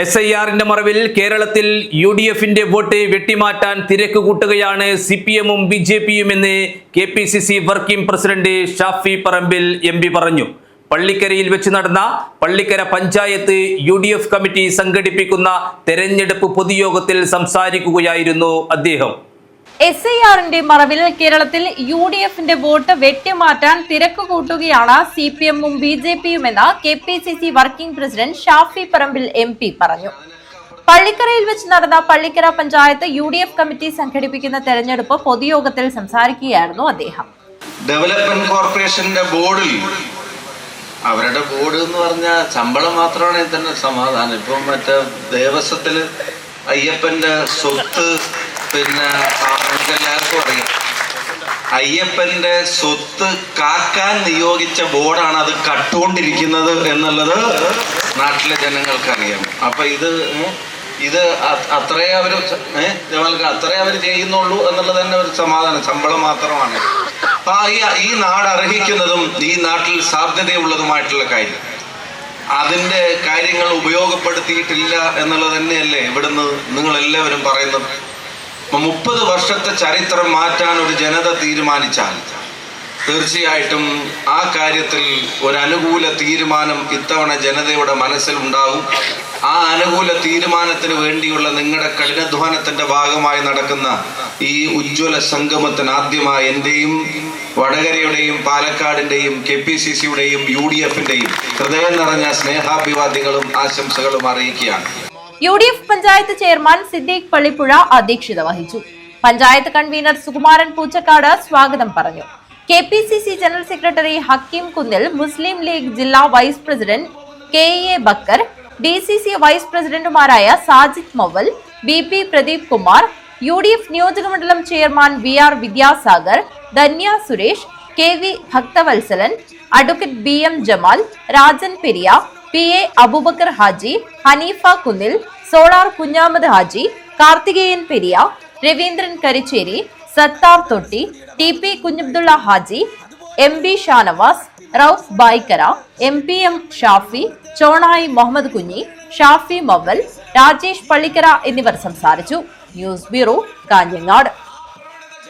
S I ആറിന്റെ മറവിൽ കേരളത്തിൽ യു ഡി എഫിന്റെ വോട്ട് വെട്ടിമാറ്റാൻ തിരക്ക് കൂട്ടുകയാണ് സി പി എമ്മും ബി ജെ പിയും എന്ന് K P C C working president Shafi Parambil M P പറഞ്ഞു. പള്ളിക്കരയിൽ വെച്ച് നടന്ന Pallikkara panchayat U D F committee സംഘടിപ്പിക്കുന്ന തെരഞ്ഞെടുപ്പ് പൊതുയോഗത്തിൽ സംസാരിക്കുകയായിരുന്നു അദ്ദേഹം. എസ് ഐ ആറിന്റെ മറവിൽ കേരളത്തിൽ യു ഡി എഫിന്റെ വോട്ട് വെട്ടിമാറ്റാൻ തിരക്ക് കൂട്ടുകയാണ് സി പി എമ്മും B J പിയുമെന്ന് K P C C working president Shafi Parambil M P പറഞ്ഞു. പള്ളിക്കരയിൽ വെച്ച് നടന്ന Pallikkara panchayat U D F committee സംഘടിപ്പിക്കുന്ന തെരഞ്ഞെടുപ്പ് പൊതുയോഗത്തിൽ സംസാരിക്കുകയായിരുന്നു അദ്ദേഹം. ഡെവലപ്മെന്റ് കോർപ്പറേഷന്റെ ബോർഡിൽ അവരുടെ ബോർഡ് എന്ന് പറഞ്ഞാൽ ശമ്പളം മാത്രമാണെങ്കിൽ തന്നെ സമാധാനം. ഇപ്പം മറ്റേ ദേവസ്വത്തിൽ അയ്യപ്പന്റെ സ്വത്ത് പിന്നെ ആ, എല്ലാവർക്കും അറിയാം അയ്യപ്പന്റെ സ്വത്ത് കാക്കാൻ നിയോഗിച്ച ബോർഡാണ് അത് കട്ടുകൊണ്ടിരിക്കുന്നത് എന്നുള്ളത് നാട്ടിലെ ജനങ്ങൾക്കറിയാം. അപ്പൊ ഇത് ഇത് അത്രേ അവർ ഏഹ് അത്രേ അവർ ചെയ്യുന്നുള്ളൂ എന്നുള്ളത് തന്നെ ഒരു സമാധാനം ശമ്പളം മാത്രമാണ്. അപ്പൊ ഈ ഈ നാട് അർഹിക്കുന്നതും ഈ നാട്ടിൽ സാധ്യതയുള്ളതുമായിട്ടുള്ള കാര്യം. അതിന്റെ കാര്യങ്ങൾ ഉപയോഗപ്പെടുത്തിയിട്ടില്ല എന്നുള്ളത് തന്നെയല്ലേ ഇവിടുന്ന് നിങ്ങൾ എല്ലാവരും പറയുന്നത്? മുപ്പത് വർഷത്തെ ചരിത്രം മാറ്റാൻ ഒരു ജനത തീരുമാനിച്ചാൽ തീർച്ചയായിട്ടും ആ കാര്യത്തിൽ ഒരു അനുകൂല തീരുമാനം ഇത്തവണ ജനതയുടെ മനസ്സിലുണ്ടാകും ആ അനുകൂല തീരുമാനത്തിന് വേണ്ടിയുള്ള നിങ്ങളുടെ കഠിനാധ്വാനത്തിന്റെ ഭാഗമായി നടക്കുന്ന ഈ ഉജ്ജ്വല സംഗമത്തിന് ആദ്യമായി എന്റെയും വടകരയുടെയും പാലക്കാടിന്റെയും കെ പി സി സിയുടെയും യു ഡി എഫിന്റെയും ഹൃദയം നിറഞ്ഞ സ്നേഹാഭിവാദ്യങ്ങളും ആശംസകളും അറിയിക്കുകയാണ്. U D F panchayat chairman Siddique Pallippuzha അധ്യക്ഷത വഹിച്ചു. പഞ്ചായത്ത് കൺവീനർ സുകുമാരൻ പൂച്ചക്കാട് സ്വാഗതം പറഞ്ഞു. K P C C general secretary Hakeem Kunnil Muslim League ജില്ലാ vice president K A Bakkar D C C vice പ്രസിഡന്റുമാരായ Sajid Mowal B P Pradeep Kumar U D F നിയോജകമണ്ഡലം chairman V R Vidyasagar Dhanya Suresh K V Bhakthavalsalan advocate B M Jamal Rajan Periya P A Aboobacker Haji Haneefa Kunnil solar Kunhamad Haji Karthikeyan Periya Raveendran Karicheri Sathar Thotti T P Kunhabdulla Haji M B Shanavas Rauf Baikara M P M Shafi Chonayi Muhammad Kunhi Shafi Mavval Rajesh Pallikkara എന്നിവർ സംസാരിച്ചു. News bureau Kanhangad.